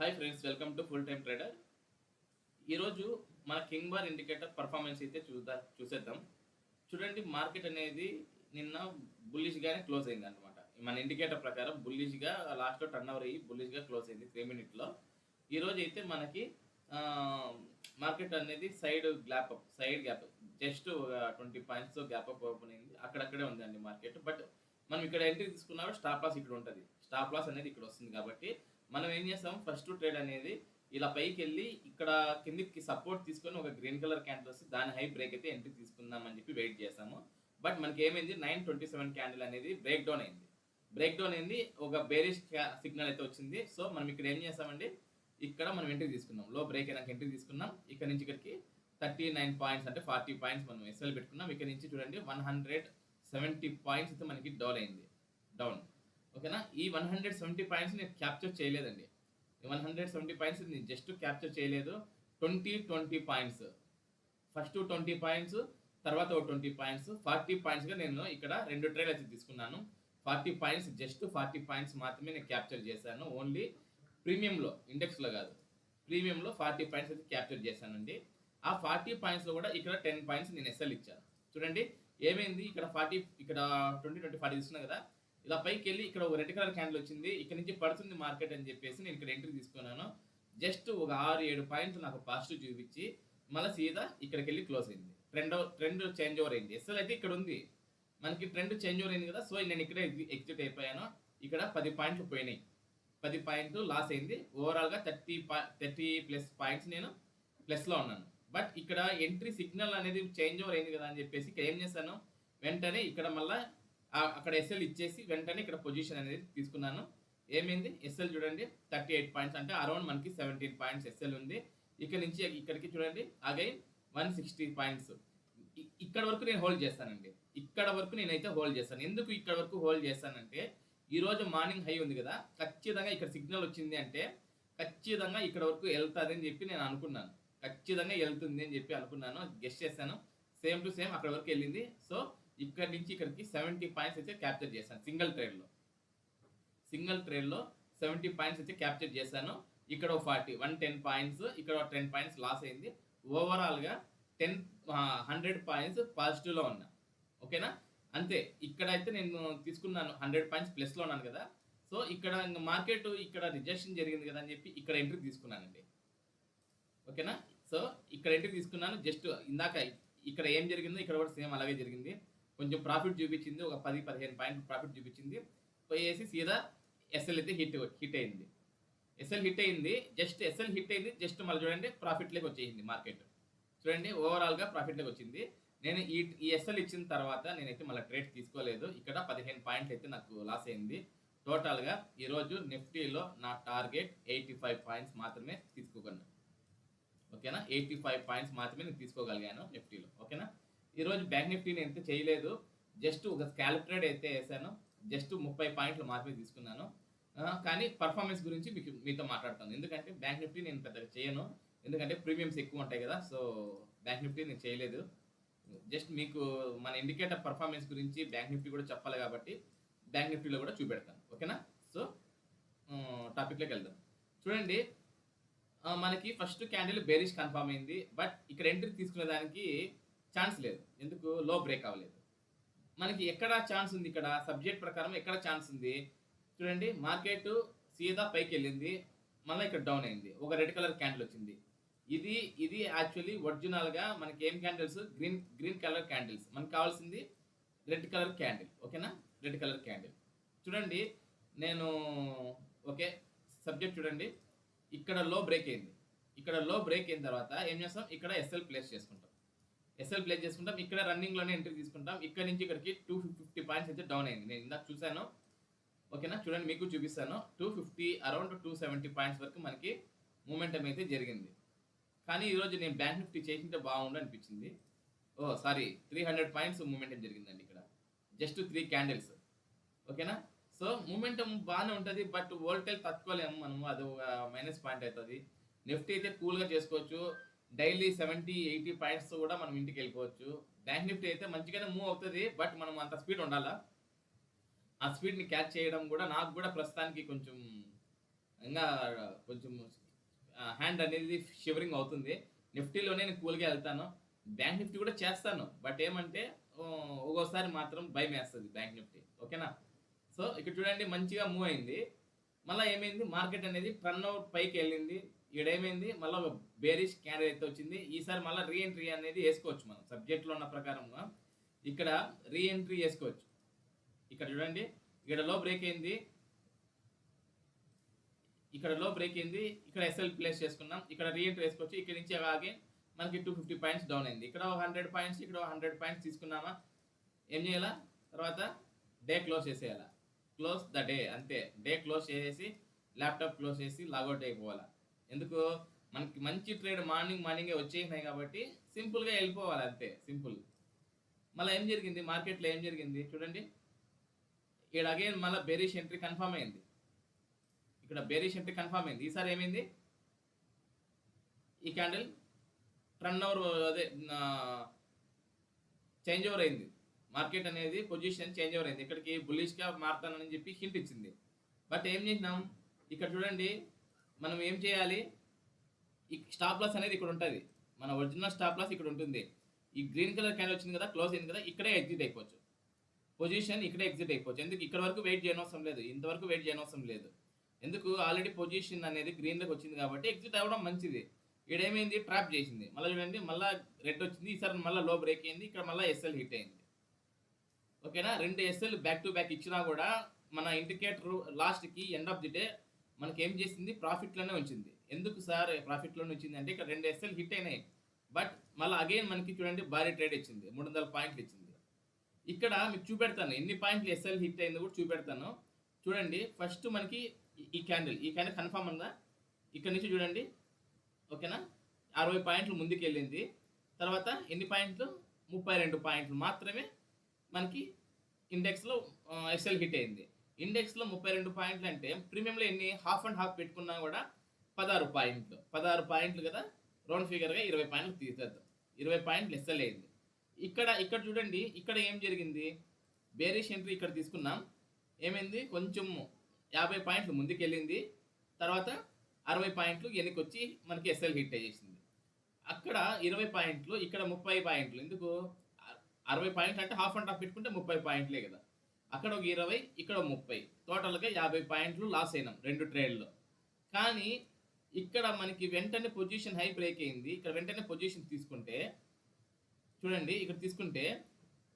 Hi friends welcome to full time trader ఈరోజు మన king bar indicator performance అయితే చూద్దా చూసేద్దాం. చూడండి మార్కెట్ అనేది నిన్న బుల్లిష్గానే క్లోజ్ అయింది అనమాట మన ఇండికేటర్ ప్రకారం బుల్లిష్గా లాస్ట్లో టర్న్ ఓవర్ అయ్యి బుల్లిష్గా క్లోజ్ అయింది త్రీ మినిట్లో ఈరోజు అయితే మనకి మార్కెట్ అనేది side gap up side gap just twenty points gap up open అయింది. అక్కడక్కడే ఉందండి మార్కెట్ బట్ మనం ఇక్కడ ఎంట్రీ తీసుకున్నప్పుడు స్టాప్ లాస్ ఇక్కడ ఉంటుంది. స్టాప్ లాస్ అనేది ఇక్కడ వస్తుంది కాబట్టి మనం ఏం చేస్తాం? ఫస్ట్ ట్రేడ్ అనేది ఇలా పైకి వెళ్ళి ఇక్కడ కిందికి సపోర్ట్ తీసుకొని ఒక గ్రీన్ కలర్ క్యాండిల్ వస్తే దాని హై బ్రేక్ అయితే ఎంట్రీ తీసుకుందాం అని చెప్పి వెయిట్ చేసాము బట్ మనకి ఏమైంది నైన్ ట్వంటీ సెవెన్ క్యాండిల్ అనేది బ్రేక్ డౌన్ అయింది. బ్రేక్ డౌన్ అయింది. ఒక బేరిష్ సిగ్నల్ అయితే వచ్చింది. సో మనం ఇక్కడ ఏం చేస్తామండి? ఇక్కడ మనం ఎంట్రీ తీసుకున్నాం. లో బ్రేక్ అయినాక ఎంట్రీ తీసుకున్నాం. ఇక్కడ నుంచి ఇక్కడికి థర్టీ నైన్ పాయింట్స్ అంటే ఫార్టీ పాయింట్స్ మనం ఎస్ఎల్ పెట్టుకున్నాం. ఇక్కడ నుంచి చూడండి వన్ హండ్రెడ్ సెవెంటీ పాయింట్స్ అయితే మనకి డౌన్ అయింది. డౌన్ ఓకేనా? ఈ వన్ హండ్రెడ్ సెవెంటీ పాయింట్స్ నేను క్యాప్చర్ చేయలేదండి. వన్ హండ్రెడ్ సెవెంటీ పాయింట్స్ నేను జస్ట్ క్యాప్చర్ చేయలేదు. Twenty twenty points. First twenty points తర్వాత ఒక ట్వంటీ పాయింట్స్ ఫార్టీ పాయింట్స్గా నేను ఇక్కడ రెండు ట్రేడ్ అయితే తీసుకున్నాను. Forty points just forty points మాత్రమే నేను క్యాప్చర్ చేశాను. ఓన్లీ ప్రీమియంలో ఇండెక్స్లో కాదు. ప్రీమియంలో ఫార్టీ పాయింట్స్ అయితే క్యాప్చర్ చేశానండి. ఆ ఫార్టీ పాయింట్స్లో కూడా ఇక్కడ టెన్ పాయింట్స్ నేను ఎస్ఎల్ ఇచ్చాను. చూడండి ఏమైంది? ఇక్కడ ఫార్టీ ఇక్కడ ట్వంటీ ట్వంటీ ఫార్టీ తీసుకున్నా కదా? ఇలా పైకి వెళ్ళి ఇక్కడ ఒక రెడ్ కలర్ క్యాండిల్ వచ్చింది ఇక్కడ నుంచి పడుతుంది మార్కెట్ అని చెప్పేసి నేను ఇక్కడ ఎంట్రీ తీసుకున్నాను. జస్ట్ ఒక ఆరు ఏడు పాయింట్స్ నాకు పాజిటివ్ చూపించి మళ్ళీ సీదా ఇక్కడికి వెళ్ళి క్లోజ్ అయింది. ట్రెండ్ ట్రెండ్ చేంజ్ ఓవర్ అయింది. ఎస్ఎల్ అయితే ఇక్కడ ఉంది. మనకి ట్రెండ్ చేంజ్ ఓవర్ అయింది కదా సో నేను ఇక్కడే ఎగ్జిట్ అయిపోయాను. ఇక్కడ పది పాయింట్లు పోయినాయి. పది పాయింట్లు లాస్ అయింది. ఓవరాల్గా థర్టీ పా థర్టీ ప్లస్ పాయింట్స్ నేను ప్లస్లో ఉన్నాను. బట్ ఇక్కడ ఎంట్రీ సిగ్నల్ అనేది చేంజ్ ఓవర్ అయింది కదా అని చెప్పేసి ఇక్కడ ఏం చేశాను? వెంటనే ఇక్కడ మళ్ళీ అక్కడ ఎస్ఎల్ ఇచ్చేసి వెంటనే ఇక్కడ పొజిషన్ అనేది తీసుకున్నాను. ఏమైంది? ఎస్ఎల్ చూడండి థర్టీ ఎయిట్ పాయింట్స్ అంటే అరౌండ్ మనకి సెవెంటీన్ పాయింట్స్ ఎస్ఎల్ ఉంది. ఇక్కడ నుంచి ఇక్కడికి చూడండి అగైన్ వన్ సిక్స్టీ పాయింట్స్ ఇక్కడ వరకు నేను హోల్డ్ చేస్తానండి. ఇక్కడ వరకు నేనైతే హోల్డ్ చేస్తాను. ఎందుకు ఇక్కడ వరకు హోల్డ్ చేస్తానంటే ఈరోజు మార్నింగ్ హై ఉంది కదా ఖచ్చితంగా ఇక్కడ సిగ్నల్ వచ్చింది అంటే ఖచ్చితంగా ఇక్కడ వరకు వెళ్తుంది అని చెప్పి నేను అనుకున్నాను. ఖచ్చితంగా వెళ్తుంది అని చెప్పి అనుకున్నాను. గెస్ట్ చేశాను. సేమ్ టు సేమ్ అక్కడ వరకు వెళ్ళింది. సో ఇక్కడ నుంచి ఇక్కడికి సెవెంటీ పాయింట్స్ అయితే క్యాప్చర్ చేశాను సింగిల్ ట్రేడ్లో సింగిల్ ట్రేడ్లో సెవెంటీ పాయింట్స్ అయితే క్యాప్చర్ చేశాను. ఇక్కడ ఫార్టీ వన్ టెన్ పాయింట్స్ ఇక్కడ టెన్ పాయింట్స్ లాస్ అయింది. ఓవరాల్గా టెన్ హండ్రెడ్ పాయింట్స్ పాజిటివ్లో ఉన్నా. ఓకేనా? అంతే ఇక్కడ అయితే నేను తీసుకున్నాను హండ్రెడ్ పాయింట్స్ ప్లస్లో ఉన్నాను కదా. సో ఇక్కడ మార్కెట్ ఇక్కడ రిజెక్షన్ జరిగింది కదా అని చెప్పి ఇక్కడ ఎంట్రీ తీసుకున్నానండి. ఓకేనా? సో ఇక్కడ ఎంట్రీ తీసుకున్నాను జస్ట్ ఇందాక ఇక్కడ ఏం జరిగిందో ఇక్కడ కూడా సేమ్ అలాగే జరిగింది. కొంచెం ప్రాఫిట్ చూపించింది ఒక పది పదిహేను పాయింట్ ప్రాఫిట్ చూపించింది. పోయేసి సీదా ఎస్ఎల్ అయితే హిట్ హిట్ అయింది. ఎస్ఎల్ హిట్ అయింది జస్ట్ ఎస్ఎల్ హిట్ అయింది జస్ట్ మళ్ళీ చూడండి ప్రాఫిట్లోకి వచ్చేసింది మార్కెట్ చూడండి ఓవరాల్గా ప్రాఫిట్లోకి వచ్చింది. నేను ఈ ఈ ఎస్ఎల్ ఇచ్చిన తర్వాత నేనైతే మళ్ళీ ట్రేడ్ తీసుకోలేదు. ఇక్కడ పదిహేను పాయింట్లు అయితే నాకు లాస్ అయింది. టోటల్గా ఈరోజు నిఫ్టీలో నా టార్గెట్ ఎయిటీ ఫైవ్ పాయింట్స్ మాత్రమే తీసుకోగలను. ఓకేనా? ఎయిటీ ఫైవ్ పాయింట్స్ మాత్రమే నేను తీసుకోగలిగాను నిఫ్టీలో ఓకేనా? ఈరోజు బ్యాంక్ నిఫ్టీ నేను ఎంత చేయలేదు. జస్ట్ ఒక స్కాల్ప్ ట్రేడ్ అయితే వేసాను జస్ట్ ముప్పై పాయింట్లు మాత్రమే తీసుకున్నాను. కానీ పర్ఫార్మెన్స్ గురించి మీకు మీతో మాట్లాడతాను. ఎందుకంటే బ్యాంక్ నిఫ్టీ నేను పెద్దగా చేయను. ఎందుకంటే ప్రీమియమ్స్ ఎక్కువ ఉంటాయి కదా సో బ్యాంక్ నిఫ్టీ నేను చేయలేదు. జస్ట్ మీకు మన ఇండికేటర్ పర్ఫార్మెన్స్ గురించి బ్యాంక్ నిఫ్టీ కూడా చెప్పాలి కాబట్టి బ్యాంక్ నిఫ్టీలో కూడా చూపెడతాను. ఓకేనా? సో టాపిక్లోకి వెళ్దాం. చూడండి మనకి ఫస్ట్ క్యాండిల్ బేరిష్ కన్ఫర్మ్ అయింది. బట్ ఇక్కడ ఎంట్రీ తీసుకునే దానికి ఛాన్స్ లేదు. ఎందుకు? లో బ్రేక్ అవ్వలేదు. మనకి ఎక్కడ ఛాన్స్ ఉంది ఇక్కడ? సబ్జెక్ట్ ప్రకారం ఎక్కడ ఛాన్స్ ఉంది? చూడండి మార్కెట్ సీదా పైకి వెళ్ళింది. మళ్ళీ ఇక్కడ డౌన్ అయింది. ఒక రెడ్ కలర్ క్యాండిల్ వచ్చింది. ఇది ఇది యాక్చువల్లీ ఒరిజినల్గా మనకి ఏం candles green green colour candles మనకు కావాల్సింది రెడ్ కలర్ క్యాండిల్ ఓకేనా రెడ్ కలర్ క్యాండిల్ చూడండి నేను ఓకే సబ్జెక్ట్ చూడండి. ఇక్కడ లో బ్రేక్ అయింది. ఇక్కడ లో బ్రేక్ అయిన తర్వాత ఏం చేస్తాం? ఇక్కడ ఎస్ఎల్ ప్లేస్ చేసుకుంటాం. ఎస్ఎల్ ప్లే చేసుకుంటాం. ఇక్కడ రన్నింగ్లోనే ఎంట్రీ తీసుకుంటాం. ఇక్కడ నుంచి ఇక్కడికి టూ ఫిఫ్టీ పాయింట్స్ అయితే డౌన్ అయింది. నేను ఇందాక చూశాను. ఓకేనా? చూడండి మీకు చూపిస్తాను. Two fifty around two seventy points వరకు మనకి మూమెంటం అయితే జరిగింది. కానీ ఈరోజు నేను బ్యాంక్ నిఫ్టీ చేసింటే బాగుండు అనిపించింది. ఓ sorry three hundred points momentum జరిగిందండి ఇక్కడ. జస్ట్ త్రీ క్యాండిల్స్ ఓకేనా? సో మూమెంటం బాగానే ఉంటుంది బట్ వోల్టేజ్ తట్టుకోలేము మనము. అది ఒక మైనస్ పాయింట్ అవుతుంది. నిఫ్టీ అయితే కూల్గా చేసుకోవచ్చు. డైలీ సెవెంటీ ఎయిటీ పాయింట్స్ కూడా మనం ఇంటికి వెళ్ళిపోవచ్చు. బ్యాంక్ నిఫ్టీ అయితే మంచిగానే మూవ్ అవుతుంది బట్ మనం అంత స్పీడ్ ఉండాలా? ఆ స్పీడ్ని క్యాచ్ చేయడం కూడా నాకు కూడా ప్రస్తుతానికి కొంచెం ఇంకా కొంచెం హ్యాండ్ అనేది షివరింగ్ అవుతుంది. నిఫ్టీలోనే నేను కూల్గా వెళ్తాను. బ్యాంక్ నిఫ్టీ కూడా చేస్తాను బట్ ఏమంటే ఒక్కోసారి మాత్రం భయం వేస్తుంది బ్యాంక్ నిఫ్టీ ఓకేనా? సో ఇక్కడ చూడండి మంచిగా మూవ్ అయింది. మళ్ళీ ఏమైంది? మార్కెట్ అనేది టర్న్ అవుట్ పైకి వెళ్ళింది. ఇక్కడ ఏమైంది మళ్ళీ ఒక బేరిష్ క్యారీ అయితే వచ్చింది. ఈసారి మళ్ళీ రీ ఎంట్రీ అనేది వేసుకోవచ్చు మనం. సబ్జెక్ట్లో ఉన్న ప్రకారంగా ఇక్కడ రీ ఎంట్రీ వేసుకోవచ్చు. ఇక్కడ చూడండి. ఇక్కడ లో బ్రేక్ అయింది. ఇక్కడ లో బ్రేక్ అయింది. ఇక్కడ ఎస్ఎల్ ప్లేస్ చేసుకున్నాం. ఇక్కడ రీ ఎంట్రీ వేసుకోవచ్చు. ఇక్కడ నుంచి అలాగే మనకి టూ ఫిఫ్టీ పాయింట్స్ డౌన్ అయింది. ఇక్కడ హండ్రెడ్ పాయింట్స్ ఇక్కడ హండ్రెడ్ పాయింట్స్ తీసుకున్నామా? ఏం చేయాలా? తర్వాత డే క్లోజ్ చేసేయాలా? క్లోజ్ ద డే అంతే. డే క్లోజ్ చేసేసి ల్యాప్టాప్ క్లోజ్ చేసి లాగౌట్ అయిపోవాలా. ఎందుకు మనకి మంచి ట్రేడ్ మార్నింగ్ మార్నింగే వచ్చేసినాయి కాబట్టి సింపుల్గా వెళ్ళిపోవాలి అంతే. సింపుల్. మళ్ళీ ఏం జరిగింది? మార్కెట్లో ఏం జరిగింది? చూడండి. ఇక్కడ అగైన్ మళ్ళీ బెరీష్ ఎంట్రీ కన్ఫర్మ్ అయింది. ఇక్కడ బెరీష్ ఎంట్రీ కన్ఫర్మ్ అయింది. ఈసారి ఏమైంది? ఈ క్యాండిల్ టర్న్ ఓవర్ అదే చేంజ్ ఓవర్ అయింది. మార్కెట్ అనేది పొజిషన్ చేంజ్ ఓవర్ అయింది ఇక్కడికి బుల్లిష్గా మారుతానని చెప్పి హింట్ ఇచ్చింది. బట్ ఏం చేసినాం? ఇక్కడ చూడండి మనం ఏం చేయాలి? ఈ స్టాప్ లాస్ అనేది ఇక్కడ ఉంటుంది. మన ఒరిజినల్ స్టాప్ లాస్ ఇక్కడ ఉంటుంది. ఈ గ్రీన్ కలర్ క్యాండిల్ వచ్చింది కదా క్లోజ్ అయింది కదా ఇక్కడే ఎగ్జిట్ అయిపోవచ్చు. పొజిషన్ ఇక్కడే ఎగ్జిట్ అయిపోవచ్చు. ఎందుకు? ఇక్కడ వరకు వెయిట్ చేయనవసరం లేదు. ఇంతవరకు వెయిట్ చేయనవసరం లేదు. ఎందుకు? ఆల్రెడీ పొజిషన్ అనేది గ్రీన్లోకి వచ్చింది కాబట్టి ఎగ్జిట్ అవ్వడం మంచిది. ఇక్కడ ఏమైంది ట్రాప్ చేసింది. మళ్ళీ చూడండి మళ్ళీ రెడ్ వచ్చింది. ఈసారి మళ్ళీ లో బ్రేక్ అయింది. ఇక్కడ మళ్ళీ ఎస్ఎల్ హిట్ అయింది. ఓకేనా? రెండు ఎస్ఎల్ బ్యాక్ టు బ్యాక్ ఇచ్చినా కూడా మన ఇండికేటర్ లాస్ట్కి ఎండ్ ఆఫ్ ది డే మనకి ఏం చేసింది? ప్రాఫిట్లోనే ఉంచింది. ఎందుకు సార్ ప్రాఫిట్లోనే వచ్చింది అంటే ఇక్కడ రెండు ఎస్ఎల్ హిట్ అయినాయి. బట్ మళ్ళీ అగైన్ మనకి చూడండి భారీ ట్రేడ్ ఇచ్చింది. మూడు వందల పాయింట్లు ఇచ్చింది. ఇక్కడ మీకు చూపెడతాను. ఎన్ని పాయింట్లు ఎస్ఎల్ హిట్ అయిందో కూడా చూపెడతాను. చూడండి ఫస్ట్ మనకి ఈ- క్యాండిల్ ఈ క్యాండిల్ కన్ఫర్మ్ ఉందా? ఇక్కడ నుంచి చూడండి. ఓకేనా? అరవై పాయింట్లు ముందుకు వెళ్ళింది తర్వాత ఎన్ని పాయింట్లు? ముప్పై రెండు పాయింట్లు మాత్రమే మనకి ఇండెక్స్లో ఎస్ఎల్ హిట్ అయింది. ఇండెక్స్లో ముప్పై రెండు పాయింట్లు అంటే ప్రీమియంలో ఎన్ని హాఫ్ అండ్ హాఫ్ పెట్టుకున్నా కూడా పదహారు పాయింట్లు పదహారు పాయింట్లు కదా? రౌండ్ ఫిగర్గా ఇరవై పాయింట్లు తీసేద్దాం. ఇరవై పాయింట్లు ఎస్ఎల్ అయింది. ఇక్కడ ఇక్కడ చూడండి ఇక్కడ ఏం జరిగింది? బేరిష్ ఎంట్రీ ఇక్కడ తీసుకున్నాం. ఏమైంది? కొంచెం యాభై పాయింట్లు ముందుకెళ్ళింది. తర్వాత అరవై పాయింట్లు వెనకొచ్చి మనకి ఎస్ఎల్ హిట్ అయ్యేసింది. అక్కడ ఇరవై పాయింట్లు ఇక్కడ ముప్పై పాయింట్లు ఎందుకు? అరవై పాయింట్లు అంటే హాఫ్ అండ్ హాఫ్ పెట్టుకుంటే ముప్పై పాయింట్లే కదా. అక్కడ ఒక ఇరవై ఇక్కడ ఒక ముప్పై. టోటల్గా యాభై పాయింట్లు లాస్ అయినాం రెండు ట్రేడ్లో. కానీ ఇక్కడ మనకి వెంటనే పొజిషన్ హై బ్రేక్ అయింది. ఇక్కడ వెంటనే పొజిషన్ తీసుకుంటే చూడండి ఇక్కడ తీసుకుంటే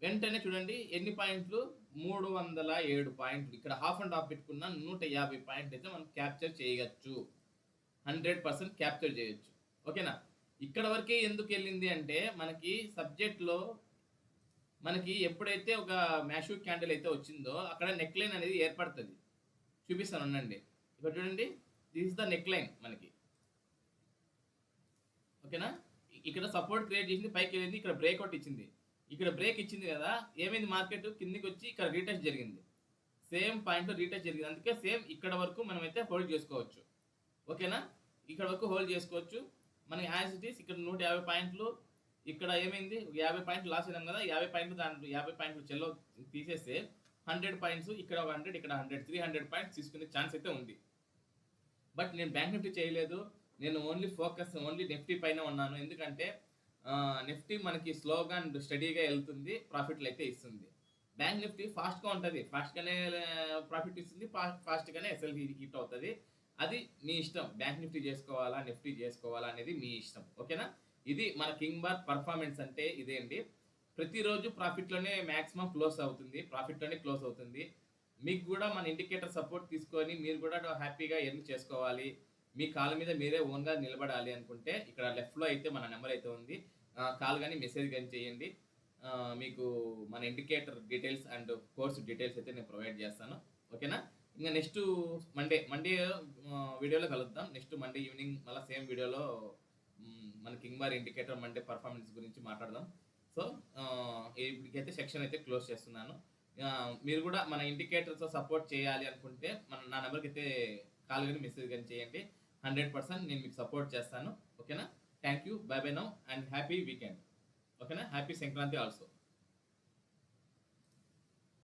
వెంటనే చూడండి ఎన్ని పాయింట్లు? మూడు వందల ఏడు పాయింట్లు. ఇక్కడ హాఫ్ అండ్ హాఫ్ పెట్టుకున్న నూట యాభై పాయింట్లు అయితే మనం క్యాప్చర్ చేయవచ్చు హండ్రెడ్ పర్సెంట్ క్యాప్చర్ చేయొచ్చు. ఓకేనా? ఇక్కడ వరకే ఎందుకు వెళ్ళింది అంటే మనకి సబ్జెక్ట్లో మనకి ఎప్పుడైతే ఒక మ్యాషూ క్యాండిల్ అయితే వచ్చిందో అక్కడ నెక్ లైన్ అనేది ఏర్పడుతుంది. చూపిస్తాను ఉండండి. ఇక్కడ చూడండి. This is the neckline మనకి. ఓకేనా? ఇక్కడ సపోర్ట్ క్రియేట్ చేసింది పైకి వెళ్ళింది ఇక్కడ బ్రేక్అవుట్ ఇచ్చింది. ఇక్కడ బ్రేక్ ఇచ్చింది కదా ఏమైంది మార్కెట్? కిందికి వచ్చి ఇక్కడ రీటచ్ జరిగింది. సేమ్ పాయింట్ రీటచ్ జరిగింది. అందుకే సేమ్ ఇక్కడ వరకు మనం అయితే హోల్డ్ చేసుకోవచ్చు. ఓకేనా? ఇక్కడ వరకు హోల్డ్ చేసుకోవచ్చు. మనకి యాజ్ ఇట్ ఈస్ ఇక్కడ నూట యాభై పాయింట్లు ఇక్కడ ఏమైంది? యాభై పాయింట్లు లాస్ అయినాం కదా యాభై పాయింట్లు దాంట్లో యాభై పాయింట్లు చెల్లో తీసేస్తే హండ్రెడ్ పాయింట్స్ ఇక్కడ ఒక హండ్రెడ్ ఇక్కడ హండ్రెడ్ త్రీ హండ్రెడ్ పాయింట్స్ తీసుకునే ఛాన్స్ అయితే ఉంది. బట్ నేను బ్యాంక్ నిఫ్టీ చేయలేదు. నేను ఓన్లీ ఫోకస్ ఓన్లీ నిఫ్టీ పైన ఉన్నాను. ఎందుకంటే నిఫ్టీ మనకి స్లోగా అండ్ స్టడీగా వెళ్తుంది ప్రాఫిట్లు అయితే ఇస్తుంది. బ్యాంక్ నిఫ్టీ ఫాస్ట్గా ఉంటుంది. ఫాస్ట్గానే ప్రాఫిట్ ఇస్తుంది ఫాస్ట్గానే ఎస్ఎల్సి హిట్ అవుతుంది. అది మీ ఇష్టం. బ్యాంక్ నిఫ్టీ చేసుకోవాలా నిఫ్టీ చేసుకోవాలా అనేది మీ ఇష్టం. ఓకేనా? ఇది మన కింగ్ బార్ పర్ఫార్మెన్స్ అంటే ఇదే అండి. ప్రతిరోజు ప్రాఫిట్లోనే మ్యాక్సిమం క్లోజ్ అవుతుంది. ప్రాఫిట్లోనే క్లోజ్ అవుతుంది. మీకు కూడా మన ఇండికేటర్ సపోర్ట్ తీసుకొని మీరు కూడా హ్యాపీగా ఎర్న్ చేసుకోవాలి. మీ కాళ్ళ మీద మీరే ఓన్గా నిలబడాలి అనుకుంటే ఇక్కడ లెఫ్ట్లో అయితే మన నెంబర్ అయితే ఉంది. కాల్ కానీ మెసేజ్ కానీ చేయండి. మీకు మన indicator details and course details అయితే నేను ప్రొవైడ్ చేస్తాను. ఓకేనా? ఇంకా నెక్స్ట్ మండే మండే వీడియోలో కలుద్దాం. నెక్స్ట్ మండే ఈవినింగ్ మళ్ళీ సేమ్ వీడియోలో మన king bar indicator Monday performance గురించి మాట్లాడదాం. సో ఇప్పటికైతే సెక్షన్ అయితే క్లోజ్ చేస్తున్నాను. మీరు కూడా మన ఇండికేటర్తో సపోర్ట్ చేయాలి అనుకుంటే మన నా నెంబర్కి అయితే కాల్ కానీ మెసేజ్ కానీ చేయండి. హండ్రెడ్ పర్సెంట్ నేను మీకు సపోర్ట్ చేస్తాను. ఓకేనా thank you bye bye now and happy weekend ఓకేనా హ్యాపీ సంక్రాంతి ఆల్సో